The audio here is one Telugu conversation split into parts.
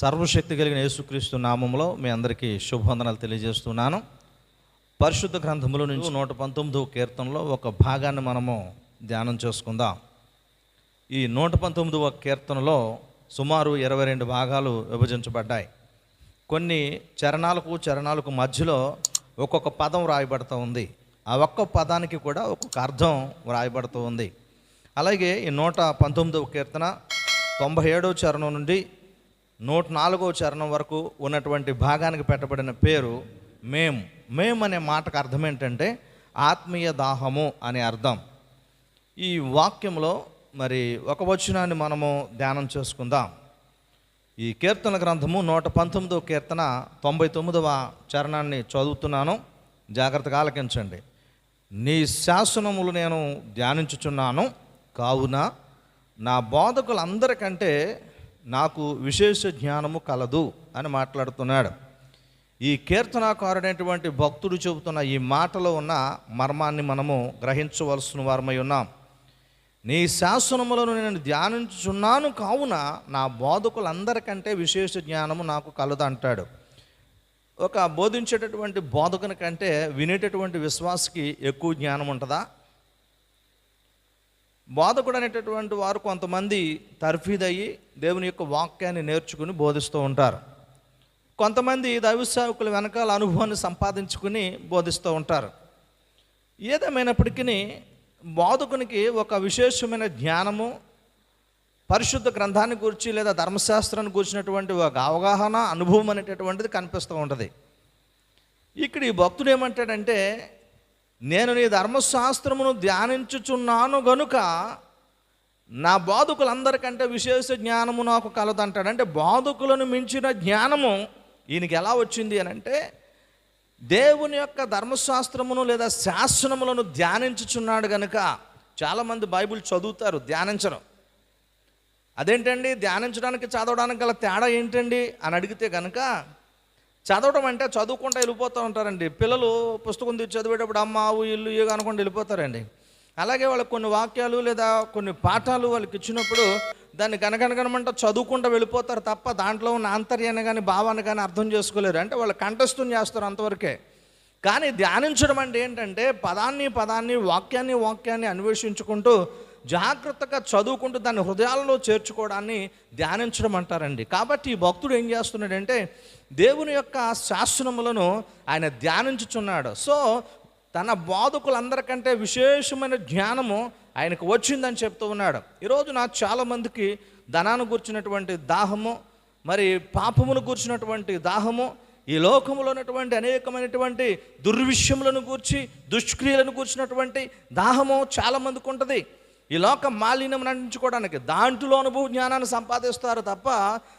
సర్వశక్తి కలిగిన యేసుక్రీస్తు నామంలో మీ అందరికీ శుభవందనాలు తెలియజేస్తున్నాను. పరిశుద్ధ గ్రంథముల నుంచి నూట పంతొమ్మిదవ కీర్తనలో ఒక భాగాన్ని మనము ధ్యానం చేసుకుందాం. ఈ నూట పంతొమ్మిదవ కీర్తనలో సుమారు ఇరవై రెండు భాగాలు విభజించబడ్డాయి. కొన్ని చరణాలకు చరణాలకు మధ్యలో ఒక్కొక్క పదం వ్రాయబడుతూ ఉంది. ఆ ఒక్క పదానికి కూడా ఒక్కొక్క అర్థం వ్రాయబడుతూ ఉంది. అలాగే ఈ నూట పంతొమ్మిదవ కీర్తన తొంభై ఏడవ చరణం నుండి నూట నాలుగవ చరణం వరకు ఉన్నటువంటి భాగానికి పెట్టబడిన పేరు మేం. మేం అనే మాటకు అర్థం ఏంటంటే ఆత్మీయ దాహము అనే అర్థం. ఈ వాక్యంలో మరి ఒక వచనాన్ని మనము ధ్యానం చేసుకుందాం. ఈ కీర్తన గ్రంథము నూట పంతొమ్మిదవ కీర్తన తొంభై తొమ్మిదవ చరణాన్ని చదువుతున్నాను. జాగ్రత్తగా ఆలకించండి. నీ శాసనములు నేను ధ్యానించుచున్నాను. కావున నా బోధకులందరికంటే నాకు విశేష జ్ఞానము కలదు అని మాట్లాడుతున్నాడు. ఈ కీర్తనాకారుడైనటువంటి భక్తుడు చెబుతున్న ఈ మాటలో ఉన్న మర్మాన్ని మనము గ్రహించవలసిన వారమై ఉన్నాం. నీ శాసనములను నేను ధ్యానించున్నాను కావున నా బోధకులందరికంటే విశేష జ్ఞానము నాకు కలదు అంటాడు ఒక బోధించేటటువంటి బోధకుని కంటే వినేటటువంటి విశ్వాసకి ఎక్కువ జ్ఞానం ఉంటుందా బోధకుడు అనేటటువంటి వారు కొంతమంది తర్ఫీదయ్యి దేవుని యొక్క వాక్యాన్ని నేర్చుకుని బోధిస్తూ ఉంటారు. కొంతమంది దైవసేవకుల వెనకాల అనుభవాన్ని సంపాదించుకుని బోధిస్తూ ఉంటారు. ఏదేమైనప్పటికీ బోధకునికి ఒక విశేషమైన జ్ఞానము పరిశుద్ధ గ్రంథాన్ని గురించి లేదా ధర్మశాస్త్రాన్ని గురించినటువంటి ఒక అవగాహన అనుభవం అనేటటువంటిది కనిపిస్తూ ఉంటుంది. ఇక్కడ ఈ భక్తుడు ఏమంటాడంటే నేను నీ ధర్మశాస్త్రమును ధ్యానించుచున్నాను గనుక నా బాధకులందరికంటే విశేష జ్ఞానము నాకు కలదంటాడు. అంటే బాధకులను మించిన జ్ఞానము ఈయనకి ఎలా వచ్చింది అని అంటే దేవుని యొక్క ధర్మశాస్త్రమును లేదా శాసనములను ధ్యానించుచున్నాడు గనుక చాలామంది బైబిల్ చదువుతారు ధ్యానించడం అదేంటండి? ధ్యానించడానికి చదవడానికి గల తేడా ఏంటండి? అని అడిగితే కనుక చదవడం అంటే చదువుకుంటూ వెళ్ళిపోతూ ఉంటారండి. పిల్లలు పుస్తకం తీసి చదివేటప్పుడు అమ్మ ఆవు ఇల్లు ఇవి అనుకుంటూ వెళ్ళిపోతారండి. అలాగే వాళ్ళకి కొన్ని వాక్యాలు లేదా కొన్ని పాఠాలు వాళ్ళకి ఇచ్చినప్పుడు దాన్ని కనకనకనమంట చదువుకుంటూ వెళ్ళిపోతారు తప్ప దాంట్లో ఉన్న ఆంతర్యాన్ని కానీ భావాన్ని కానీ అర్థం చేసుకోలేరు. అంటే వాళ్ళు కంఠస్థం చేస్తారు అంతవరకే. కానీ ధ్యానించడం అంటే ఏంటంటే పదాన్ని పదాన్ని వాక్యాన్ని వాక్యాన్ని అన్వేషించుకుంటూ జాగ్రత్తగా చదువుకుంటూ దాన్ని హృదయాలలో చేర్చుకోవడాన్ని ధ్యానించడం అంటారండి. కాబట్టి ఈ భక్తుడు ఏం చేస్తున్నాడంటే దేవుని యొక్క శాసనములను ఆయన ధ్యానించుచున్నాడు. సో తన బోధకులందరికంటే విశేషమైన జ్ఞానము ఆయనకు వచ్చిందని చెప్తూ ఉన్నాడు. ఈరోజు నాకు చాలామందికి ధనాన్ని కూర్చున్నటువంటి దాహము మరి పాపమును కూర్చున్నటువంటి దాహము ఈ లోకములో ఉన్నటువంటి అనేకమైనటువంటి దుర్విషయములను గూర్చి దుష్క్రియలను కూర్చున్నటువంటి దాహము చాలామందికి ఉంటుంది. ఈ లోక మాలిన్యం నటించుకోవడానికి దాంట్లో అనుభవ జ్ఞానాన్ని సంపాదిస్తారు తప్ప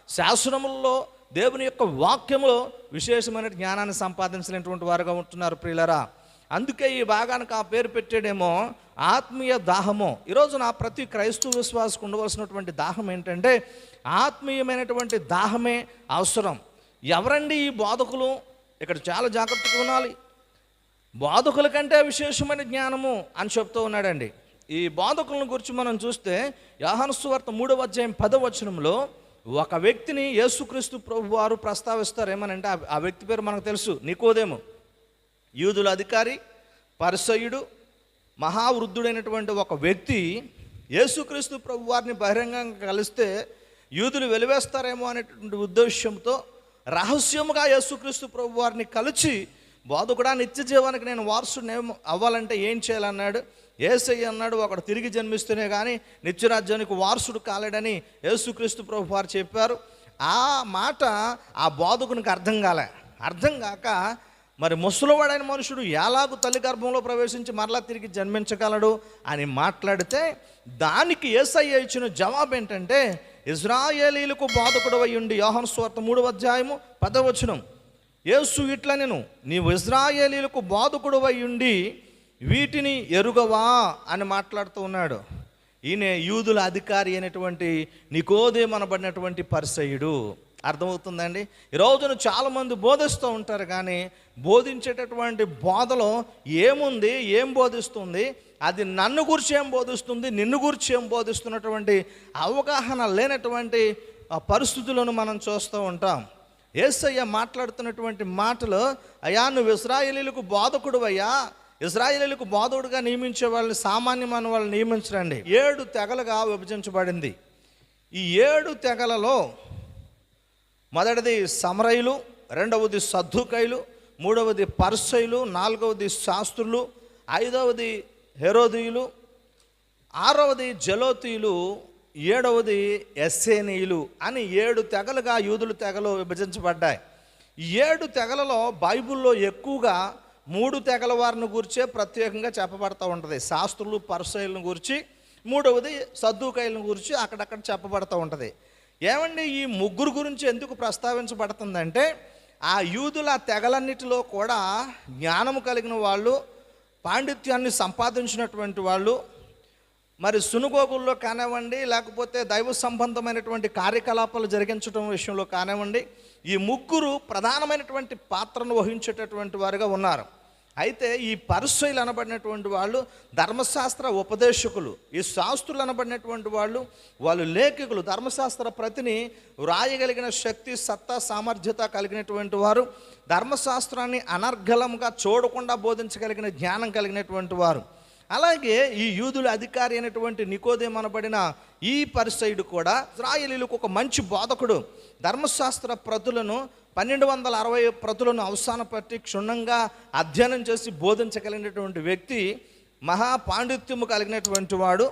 శాసనములలో దేవుని యొక్క వాక్యములో విశేషమైన జ్ఞానాన్ని సంపాదించినటువంటి వారుగా ఉంటున్నారు ప్రియులరా. అందుకే ఈ భాగానికి ఆ పేరు పెట్టాడేమో ఆత్మీయ దాహము. ఈరోజు నా ప్రతి క్రైస్తవ విశ్వాసకు ఉండవలసినటువంటి దాహం ఏంటంటే ఆత్మీయమైనటువంటి దాహమే అవసరం. ఎవరండి ఈ బోధకులు? ఇక్కడ చాలా జాగ్రత్తగా ఉండాలి. బోధకుల కంటే విశేషమైన జ్ఞానము అని చెప్తూ ఉన్నాడండి. ఈ బాధకులను గురించి మనం చూస్తే యాహాను సువార్త మూడవ అధ్యాయం పదవచనంలో ఒక వ్యక్తిని యేసుక్రీస్తు ప్రభు వారు ప్రస్తావిస్తారు ఏమనంటే ఆ- వ్యక్తి పేరు మనకు తెలుసు నికోదేము. యూదుల అధికారి పరిసయుడు మహావృద్ధుడైనటువంటి ఒక వ్యక్తి యేసుక్రీస్తు ప్రభు వారిని బహిరంగంగా కలిస్తే యూదులు వెలివేస్తారేమో అనేటువంటి ఉద్దేశంతో రహస్యముగా యేసుక్రీస్తు ప్రభు వారిని కలిసి బాధకుడా నిత్య జీవానికి నేను వారసుడు అవ్వాలంటే ఏం చేయాలన్నాడు? ఏసయ్య అన్నాడు ఒకడు తిరిగి జన్మిస్తూనే కానీ నిత్యరాజ్యానికి వారసుడు కాలేడని యేసుక్రీస్తు ప్రభు వారు చెప్పారు. ఆ మాట ఆ బోధకునికి అర్థం కాలే. అర్థం కాక మరి ముసలివాడైన మనుషుడు ఎలాగూ తల్లి గర్భంలో ప్రవేశించి మరలా తిరిగి జన్మించగలడు అని మాట్లాడితే దానికి ఏసయ్య ఇచ్చిన జవాబు ఏంటంటే ఇజ్రాయేలీలకు బోధకుడు అయ్యుండి యోహన్ స్వార్థ మూడవ అధ్యాయము పదవచనం యేసు ఇట్లా నేను నీవు ఇజ్రాయేలీలకు బోధకుడు ఉండి వీటిని ఎరుగవా అని మాట్లాడుతూ ఉన్నాడు. ఈయన యూదుల అధికారి అయినటువంటి నికోదేమనబడినటువంటి పరిసయుడు. అర్థమవుతుందండి? ఈ రోజున చాలామంది బోధిస్తూ ఉంటారు కానీ బోధించేటటువంటి బోధలో ఏముంది ఏం బోధిస్తుంది అది నన్ను గురించి ఏం బోధిస్తుంది నిన్ను గురించి ఏం బోధిస్తున్నటువంటి అవగాహన లేనటువంటి పరిస్థితులను మనం చూస్తూ ఉంటాం. ఏసయ్య మాట్లాడుతున్నటువంటి మాటలు అయ్యా నువ్వు ఇస్రాయేలీలకు బోధకుడు అయ్యా ఇజ్రాయేలీలకు బోధకుడుగా నియమించే వాళ్ళని సామాన్యమైన వాళ్ళని నియమించరండి. ఏడు తెగలుగా విభజించబడింది. ఈ ఏడు తెగలలో మొదటిది సమరయులు రెండవది సద్దుకైలు మూడవది పర్సయులు నాలుగవది శాస్త్రులు ఐదవది హెరోదీయులు ఆరవది జలోతీయులు ఏడవది ఎస్సేనీయులు అని ఏడు తెగలుగా యూదుల తెగలు విభజించబడ్డాయి. ఏడు తెగలలో బైబిల్లో ఎక్కువగా మూడు తెగల వారిని గురించే ప్రత్యేకంగా చెప్పబడతా ఉంటుంది. శాస్త్రులు పరశైలను గురించి మూడవది సద్దుకాయలను గురించి అక్కడక్కడ చెప్పబడతా ఉంటుంది. ఏమండి ఈ ముగ్గురు గురించి ఎందుకు ప్రస్తావించబడుతుందంటే ఆ యూదుల తెగలన్నిటిలో కూడా జ్ఞానము కలిగిన వాళ్ళు పాండిత్యాన్ని సంపాదించినటువంటి వాళ్ళు మరి సునుగోగుల్లో కానివ్వండి లేకపోతే దైవ సంబంధమైనటువంటి కార్యకలాపాలు జరిగించడం విషయంలో కానివ్వండి ఈ ముగ్గురు ప్రధానమైనటువంటి పాత్రను వహించేటటువంటి వారుగా ఉన్నారు. అయితే ఈ పరశైలు అనబడినటువంటి వాళ్ళు ధర్మశాస్త్ర ఉపదేశకులు ఈ శాస్త్రులు అనబడినటువంటి వాళ్ళు వాళ్ళు లేఖకులు ధర్మశాస్త్ర ప్రతిని వ్రాయగలిగిన శక్తి సత్తా సామర్థ్యత కలిగినటువంటి వారు ధర్మశాస్త్రాన్ని అనర్గలంగా చూడకుండా బోధించగలిగిన జ్ఞానం కలిగినటువంటి వారు. అలాగే ఈ యూదుల అధికారి అయినటువంటి నికోదేమనబడిన ఈ పరిసైడు కూడా ఇజ్రాయేలీలకు ఒక మంచి బోధకుడు. ధర్మశాస్త్ర ప్రతులను పన్నెండు వందల అరవై ప్రతులను అవసాన పట్టి క్షుణ్ణంగా అధ్యయనం చేసి బోధించగలిగినటువంటి వ్యక్తి మహా పాండిత్యము కలిగినటువంటి వాడు.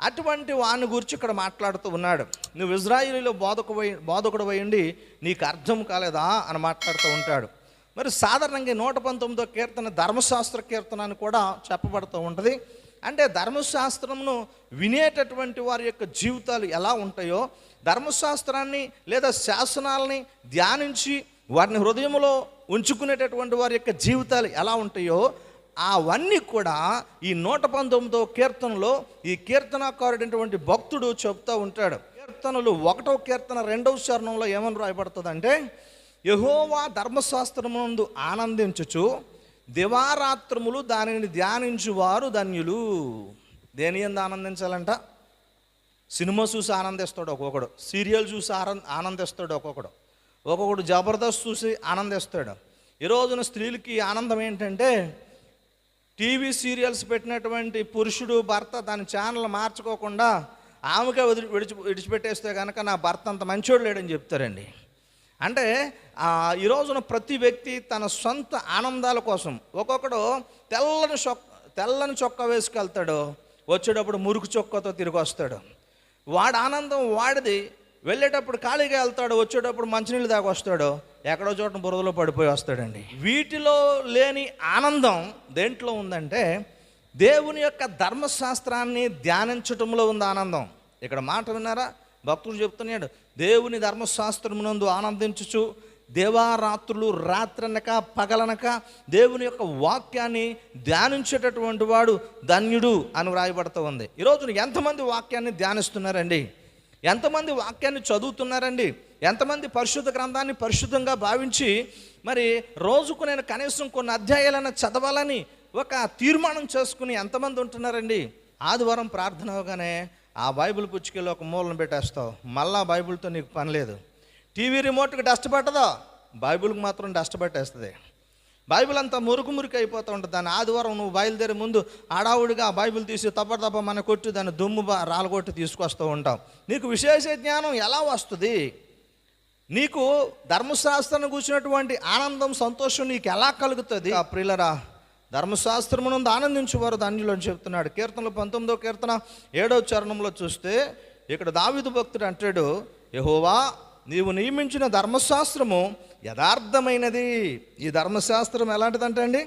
అటువంటి వాని గురించి ఇక్కడ మాట్లాడుతూ ఉన్నాడు. నువ్వు ఇజ్రాయిలీలో బోధకు బోధకుడు ఉండి నీకు అర్థం కాలేదా? అని మాట్లాడుతూ ఉంటాడు. మరి సాధారణంగా నూట పంతొమ్మిదో కీర్తన ధర్మశాస్త్ర కీర్తన అని కూడా చెప్పబడుతూ ఉంటుంది. అంటే ధర్మశాస్త్రమును వినేటటువంటి వారి యొక్క జీవితాలు ఎలా ఉంటాయో ధర్మశాస్త్రాన్ని లేదా శాసనాలని ధ్యానించి వారిని హృదయంలో ఉంచుకునేటటువంటి వారి యొక్క జీవితాలు ఎలా ఉంటాయో అవన్నీ కూడా ఈ నూట పంతొమ్మిదో కీర్తనలో ఈ కీర్తనాకారుడైనటువంటి భక్తుడు చెప్తూ ఉంటాడు. కీర్తనలు ఒకటో కీర్తన రెండవ చరణంలో ఏమని రాయబడుతుందంటే యహోవా ధర్మశాస్త్రమునందు ఆనందించుచు దివారాత్రములు దానిని ధ్యానించువారు ధన్యులు. దేని ఎందు ఆనందించాలంట? సినిమా చూసి ఆనందిస్తాడు ఒక్కొక్కడు. సీరియల్ చూసి ఆనంద ఆనందిస్తాడు ఒక్కొక్కడు. ఒక్కొక్కడు జబర్దస్త్ చూసి ఆనందిస్తాడు. ఈ రోజున స్త్రీలకి ఆనందం ఏంటంటే టీవీ సీరియల్స్ పెట్టినటువంటి పురుషుడు భర్త దాని ఛానల్ మార్చుకోకుండా ఆమెకే వదిలి విడిచి విడిచిపెట్టేస్తే కనుక నా భర్త అంత మంచోడు లేడని చెప్తారండి. అంటే ఈ రోజున ప్రతి వ్యక్తి తన సొంత ఆనందాల కోసం ఒక్కొక్కడు తెల్లని చొక్క తెల్లని చొక్కా వేసుకెళ్తాడు వచ్చేటప్పుడు మురుకు చొక్కతో తిరిగి వస్తాడు. వాడు ఆనందం వాడిది వెళ్ళేటప్పుడు ఖాళీగా వెళ్తాడు వచ్చేటప్పుడు మంచినీళ్ళు దాకా వస్తాడు ఎక్కడో చోట బురదలో పడిపోయి వస్తాడండి. వీటిలో లేని ఆనందం దేంట్లో ఉందంటే దేవుని యొక్క ధర్మశాస్త్రాన్ని ధ్యానించటంలో ఉంది ఆనందం. ఇక్కడ మాట విన్నారా? భక్తుడు చెప్తున్నాడు దేవుని ధర్మశాస్త్రమునందు ఆనందించుచు దేవారాత్రులు రాత్రనక పగలనక దేవుని యొక్క వాక్యాన్ని ధ్యానించేటటువంటి వాడు ధన్యుడు అని వ్రాయబడుతూ ఉంది. ఈరోజు ఎంతమంది వాక్యాన్ని ధ్యానిస్తున్నారండి? ఎంతమంది వాక్యాన్ని చదువుతున్నారండి? ఎంతమంది పరిశుద్ధ గ్రంథాన్ని పరిశుద్ధంగా భావించి మరి రోజుకు నేను కనీసం కొన్ని అధ్యాయాలను చదవాలని ఒక తీర్మానం చేసుకుని ఎంతమంది ఉంటున్నారండి? ఆదివారం ప్రార్థన అవగానే ఆ బైబిల్ పుచ్చుకెళ్ళి ఒక మూలను పెట్టేస్తావు. మళ్ళా బైబిల్తో నీకు పని లేదు. TV రిమోట్కి dust పట్టదా? బైబిల్కి మాత్రం డస్ట్ పట్టేస్తుంది. బైబిల్ అంతా మురుకు మురికి అయిపోతూ ఉంటుంది. దాని ఆదివారం నువ్వు బయలుదేరే ముందు ఆడావుడిగా బైబిల్ తీసి తప్ప తప్ప మన కొట్టి దాన్ని దుమ్ము రాలగొట్టి తీసుకొస్తూ ఉంటావు నీకు విశేష జ్ఞానం ఎలా వస్తుంది? నీకు ధర్మశాస్త్రాన్ని కూర్చున్నటువంటి ఆనందం సంతోషం నీకు ఎలా కలుగుతుంది? ఆ ప్రిల్లరా ధర్మశాస్త్రమునందు ఆనందించేవారు ధన్యులు అని చెప్తున్నాడు. కీర్తనలు పంతొమ్మిదో కీర్తన ఏడవ చరణంలో చూస్తే ఇక్కడ దావిదు భక్తుడు అంటాడు యహోవా నీవు నియమించిన ధర్మశాస్త్రము యథార్థమైనది. ఈ ధర్మశాస్త్రం ఎలాంటిదంటే అండి?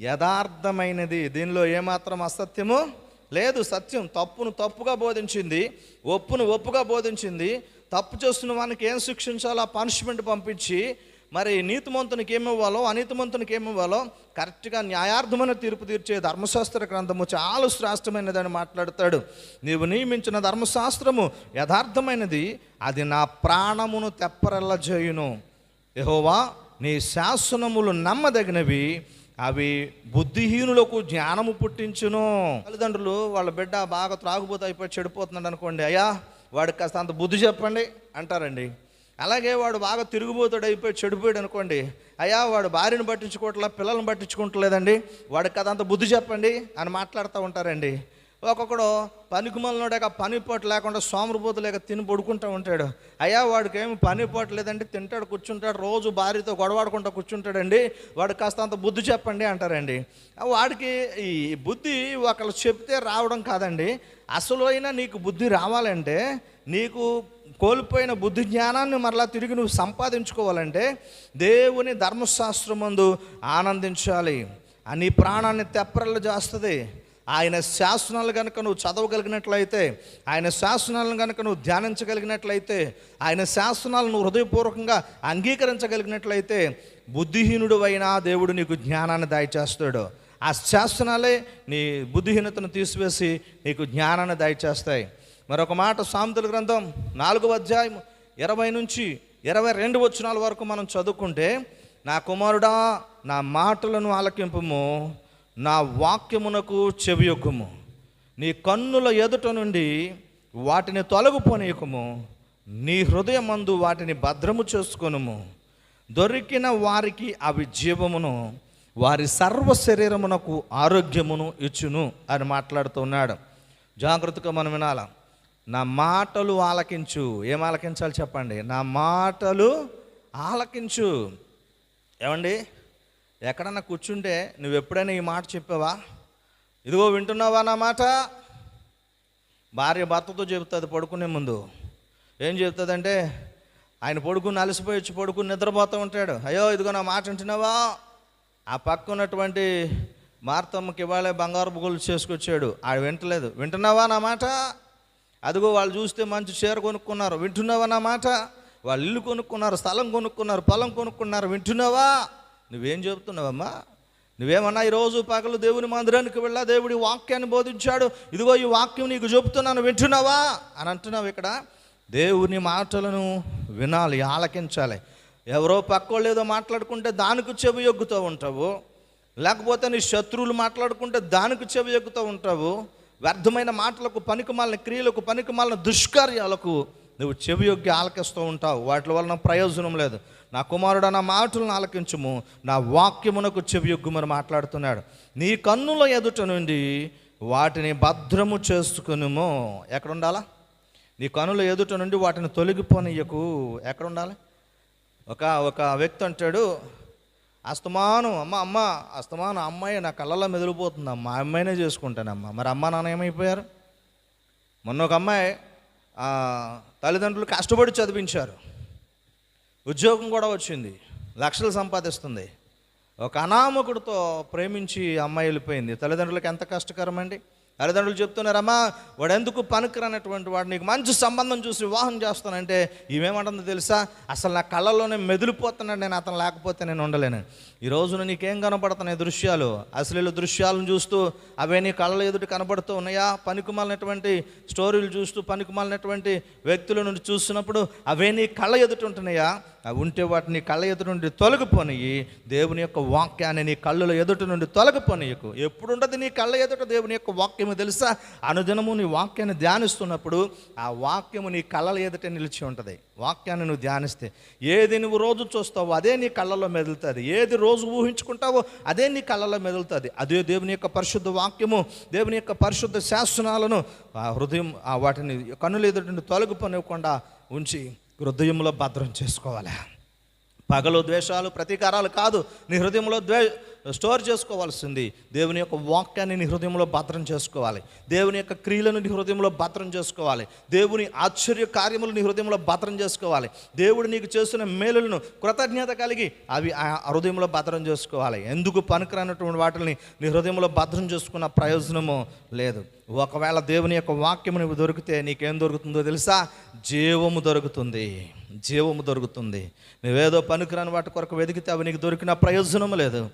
యథార్థమైనది. దీనిలో ఏమాత్రం అసత్యము లేదు. సత్యం తప్పును తప్పుగా బోధించింది ఒప్పును ఒప్పుగా బోధించింది. తప్పు చేస్తున్న వానికి ఏం శిక్షించాలో ఆ పనిష్మెంట్ పంపించి మరి నీతిమంతునికి ఏమి ఇవ్వాలో అనీతిమంతునికి ఏమివ్వాలో కరెక్ట్గా న్యాయార్థమైన తీర్పు తీర్చే ధర్మశాస్త్ర గ్రంథము చాలా శ్రేష్టమైనదని మాట్లాడతాడు. నీవు నియమించిన ధర్మశాస్త్రము యథార్థమైనది అది నా ప్రాణమును తెప్పరెల్ల చేయును. యహోవా నీ శాసనములు నమ్మదగినవి అవి బుద్ధిహీనులకు జ్ఞానము పుట్టించును. తల్లిదండ్రులు వాళ్ళ బిడ్డ బాగా త్రాగుబోతు అయిపోయి చెడిపోతున్నాడు అనుకోండి అయ్యా వాడికి కాస్త అంత బుద్ధి చెప్పండి అంటారండి. అలాగే వాడు బాగా తిరుగుబోతాడు అయిపోయి చెడిపోయాడు అనుకోండి అయ్యా వాడు భార్యను పట్టించుకోవట్లా పిల్లల్ని పట్టించుకోవట్లేదండి. వాడికి కదంత బుద్ధి చెప్పండి అని మాట్లాడుతూ ఉంటారండి. ఒక్కొక్కడు పనికిమలనోడాక పని పోటు లేకుండా సోమరిపోతు లేక తిని పడుకుంటూ ఉంటాడు. అయ్యా వాడికి ఏమి పని పోటు తింటాడు కూర్చుంటాడు రోజు భార్యతో గొడవాడుకుంటూ కూర్చుంటాడండి. వాడు కాస్త అంత బుద్ధి చెప్పండి అంటారండి. వాడికి ఈ బుద్ధి ఒకళ్ళు చెప్తే రావడం కాదండి. అసలు అయినా నీకు బుద్ధి రావాలంటే నీకు కోల్పోయిన బుద్ధి జ్ఞానాన్ని మరలా తిరిగి నువ్వు సంపాదించుకోవాలంటే దేవుని ధర్మశాస్త్రమందు ఆనందించాలి. ఆ నీ ప్రాణాన్ని తెప్పరలు చేస్తుంది ఆయన శాసనాలు కనుక నువ్వు చదవగలిగినట్లయితే ఆయన శాసనాలను కనుక నువ్వు ధ్యానించగలిగినట్లయితే ఆయన శాసనాలను నువ్వు హృదయపూర్వకంగా అంగీకరించగలిగినట్లయితే బుద్ధిహీనుడు అయినా దేవుడు నీకు జ్ఞానాన్ని దయచేస్తాడు. ఆ శాసనాలే నీ బుద్ధిహీనతను తీసివేసి నీకు జ్ఞానాన్ని దయచేస్తాయి. మరొక మాట సాంతుల గ్రంథం నాలుగవ అధ్యాయం ఇరవై నుంచి ఇరవై రెండు వచనాల వరకు మనం చదువుకుంటే నా కుమారుడా నా మాటలను ఆలకింపుము నా వాక్యమునకు చెవియొక్కుము నీ కన్నుల ఎదుట నుండి వాటిని తొలగిపోనీయకము. నీ హృదయమందు వాటిని భద్రము చేసుకొనుము. దొరికిన వారికి అవి జీవమును వారి సర్వ శరీరమునకు ఆరోగ్యమును ఇచ్చును అని మాట్లాడుతున్నాడు జాగ్రత్తగా మనం వినాల. నా మాటలు ఆలకించు. ఏం ఆలకించాలి చెప్పండి? నా మాటలు ఆలకించు. ఏమండి? ఎక్కడన్నా కూర్చుంటే నువ్వు ఎప్పుడైనా ఈ మాట చెప్పావా? ఇదిగో వింటున్నావా నా మాట? భార్య భర్తతో చెబుతుంది పడుకునే ముందు. ఏం చెబుతుందంటే ఆయన పడుకుని అలసిపోయి వచ్చి పడుకుని నిద్రపోతూ ఉంటాడు. అయ్యో ఇదిగో నా మాట వింటున్నావా? ఆ పక్క ఉన్నటువంటి మార్తమ్మకి ఇవాళే బంగారు బుగులు చేసుకొచ్చాడు. ఆడు వింటలేదు. వింటున్నావా నా మాట? అదిగో వాళ్ళు చూస్తే మంచి చీర కొనుక్కున్నారు. వింటున్నావా నా మాట? వాళ్ళు ఇల్లు కొనుక్కున్నారు స్థలం కొనుక్కున్నారు పొలం కొనుక్కున్నారు. వింటున్నావా? నువ్వేం చెబుతున్నావమ్మా? నువ్వేమన్నా ఈరోజు పగలు దేవుని మందిరానికి వెళ్ళా దేవుడి వాక్యాన్ని బోధించాడు. ఇదిగో ఈ వాక్యం నీకు చెబుతున్నాను వింటున్నావా? అని అంటున్నావు ఇక్కడ. దేవుని మాటలను వినాలి ఆలకించాలి. ఎవరో పక్కోళ్ళు ఏదో మాట్లాడుకుంటే దానికి చెవి ఎగ్గుతూ ఉంటావు. లేకపోతే నీ శత్రువులు మాట్లాడుకుంటే దానికి చెవి ఎగ్గుతూ ఉంటావు. వ్యర్థమైన మాటలకు పనికిమాలిన క్రియలకు పనికిమాలిన దుష్కార్యాలకు నువ్వు చెవి యొగ్గి ఆలకిస్తూ ఉంటావు. వాటి వలన ప్రయోజనం లేదు. నా కుమారుడు నా మాటలను ఆలకించుము. నా వాక్యమునకు చెవి యొగ్గుమని మాట్లాడుతున్నాడు. నీ కన్నుల ఎదుట నుండి వాటిని భద్రము చేసుకునుము. ఎక్కడ ఉండాలా నీ కనుల ఎదుట నుండి వాటిని తొలగిపోనీయకు ఎక్కడ ఉండాలి ఒక ఒక వ్యక్తి అంటాడు అస్తమానం అమ్మ అమ్మ అస్తమానం అమ్మాయి నా కళ్ళల్లో మెదిలిపోతుంది అమ్మ అమ్మాయినే చేసుకుంటానమ్మా. మరి అమ్మ నాన్న ఏమైపోయారు? మొన్న ఒక అమ్మాయి తల్లిదండ్రులు కష్టపడి చదివించారు. ఉద్యోగం కూడా వచ్చింది లక్షలు సంపాదిస్తుంది. ఒక అనామకుడితో ప్రేమించి అమ్మాయి వెళ్ళిపోయింది. తల్లిదండ్రులకు ఎంత కష్టకరం అండి తల్లిదండ్రులు చెప్తున్నారమ్మా వాడెందుకు ఎందుకు వాడు? నీకు మంచి సంబంధం చూసి వివాహం చేస్తానంటే ఇవేమంటుందో తెలుసా? అసలు నా కళ్ళల్లోనే మెదిలిపోతున్నాడు నేను అతను లేకపోతే నేను ఉండలేను. ఈ రోజున నీకేం కనపడుతున్నాయి దృశ్యాలు? అశ్లీల దృశ్యాలను చూస్తూ అవే నీ కళ్ళ ఎదుట కనబడుతూ ఉన్నాయా? పనికిమాలినటువంటి స్టోరీలు చూస్తూ పనికిమాలినటువంటి వ్యక్తుల నుండి చూస్తున్నప్పుడు అవే నీ కళ్ళ ఎదుట ఉంటున్నాయా? అవి ఉంటే వాటిని కళ్ళ ఎదుటి నుండి తొలగిపోనియి దేవుని యొక్క వాక్యాన్ని నీ కళ్ళుల ఎదుట నుండి తొలగిపోనీయకు ఎప్పుడు ఉండదు నీ కళ్ళ ఎదుట దేవుని యొక్క వాక్యము తెలుసా? అనుదినము నీ వాక్యాన్ని ధ్యానిస్తున్నప్పుడు ఆ వాక్యము నీ కళ్ళల ఎదుట నిలిచి ఉంటుంది. వాక్యాన్ని నువ్వు ధ్యానిస్తే ఏది నువ్వు రోజు చూస్తావో అదే నీ కళ్ళలో మెదులుతుంది. ఏది రోజు ఊహించుకుంటావో అదే నీ కళ్ళలో మెదులుతుంది. అదే దేవుని యొక్క పరిశుద్ధ వాక్యము దేవుని యొక్క పరిశుద్ధ శాసనాలను ఆ హృదయం ఆ వాటిని కన్నుల ఎదుటి నుండి తొలగిపోనివ్వకుండా ఉంచి హృదయంలో భద్రం చేసుకోవాలి? పగలు ద్వేషాలు ప్రతీకారాలు కాదు నీ హృదయంలో ద్వే స్టోర్ చేసుకోవాల్సింది. దేవుని యొక్క వాక్యాన్ని నీ హృదయంలో భద్రం చేసుకోవాలి. దేవుని యొక్క క్రియలను నీ హృదయంలో భద్రం చేసుకోవాలి. దేవుని ఆశ్చర్య కార్యములు నీ హృదయంలో భద్రం చేసుకోవాలి. దేవుడు నీకు చేసిన మేలులను కృతజ్ఞత కలిగి అవి ఆ హృదయంలో భద్రం చేసుకోవాలి. ఎందుకు పనికిరానటువంటి వాటిని నీ హృదయంలో భద్రం చేసుకున్న ప్రయోజనము లేదు. ఒకవేళ దేవుని యొక్క వాక్యము నువ్వు దొరికితే నీకేం దొరుకుతుందో తెలుసా? జీవము దొరుకుతుంది. జీవము దొరుకుతుంది. నువ్వేదో పనికిరాని వాటి కొరకు వెతికితే అవి నీకు దొరికిన ప్రయోజనం లేదు.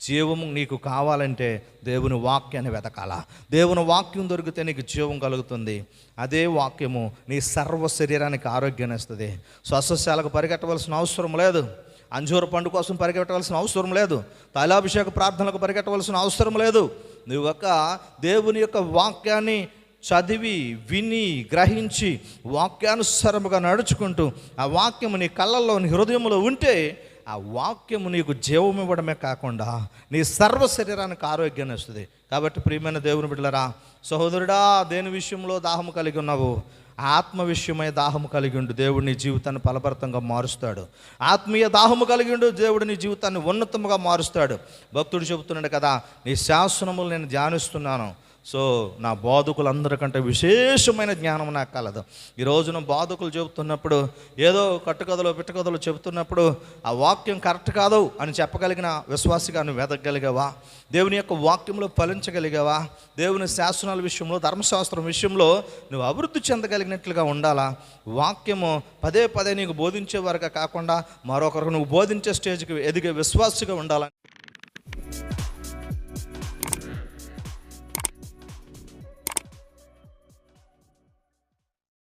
జీవము నీకు కావాలంటే దేవుని వాక్యాన్ని వెతకాల. దేవుని వాక్యం దొరికితే నీకు జీవం కలుగుతుంది. అదే వాక్యము నీ సర్వ శరీరానికి ఆరోగ్యాన్ని ఇస్తుంది. స్వస్థశాలకు పరిగెట్టవలసిన అవసరం లేదు. అంజూర పండు కోసం పరిగెట్టవలసిన అవసరం లేదు. తైలాభిషేక ప్రార్థనలకు పరిగెట్టవలసిన అవసరం లేదు. నువ్వు ఒక దేవుని యొక్క వాక్యాన్ని చదివి విని గ్రహించి వాక్యానుసారముగా నడుచుకుంటూ ఆ వాక్యము నీ కళ్ళల్లో నీ హృదయంలో ఉంటే ఆ వాక్యము నీకు జీవం ఇవ్వడమే కాకుండా నీ సర్వ శరీరానికి ఆరోగ్యాన్ని వస్తుంది కాబట్టి ప్రియమైన దేవుని బిడ్డలరా సహోదరుడా దేని విషయంలో దాహము కలిగి ఉన్నావు? ఆత్మ విషయమై దాహము కలిగి ఉండు. దేవుడు నీ జీవితాన్ని ఫలభరితంగా మారుస్తాడు. ఆత్మీయ దాహము కలిగి ఉండు. దేవుడు నీ జీవితాన్ని ఉన్నతముగా మారుస్తాడు. భక్తుడు చెబుతున్నాడు కదా నీ శాసనములు నేను ధ్యానిస్తున్నాను. సో నా బోధకులందరికంటే విశేషమైన జ్ఞానం నాకు కలదు. ఈ రోజున బోధకులు చెబుతున్నప్పుడు ఏదో కట్టుకథలు పిట్టకథలు చెబుతున్నప్పుడు ఆ వాక్యం కరెక్ట్ కాదు అని చెప్పగలిగిన విశ్వాసిగా నువ్వు వెదగలిగావా దేవుని యొక్క వాక్యంలో ఫలించగలిగావా? దేవుని శాసనాల విషయంలో ధర్మశాస్త్రం విషయంలో నువ్వు అభివృద్ధి చెందగలిగినట్లుగా ఉండాలా? వాక్యము పదే పదే నీకు బోధించే వారుగా కాకుండా మరొకరికి నువ్వు బోధించే స్టేజ్కి ఎదిగే విశ్వాసిగా ఉండాలని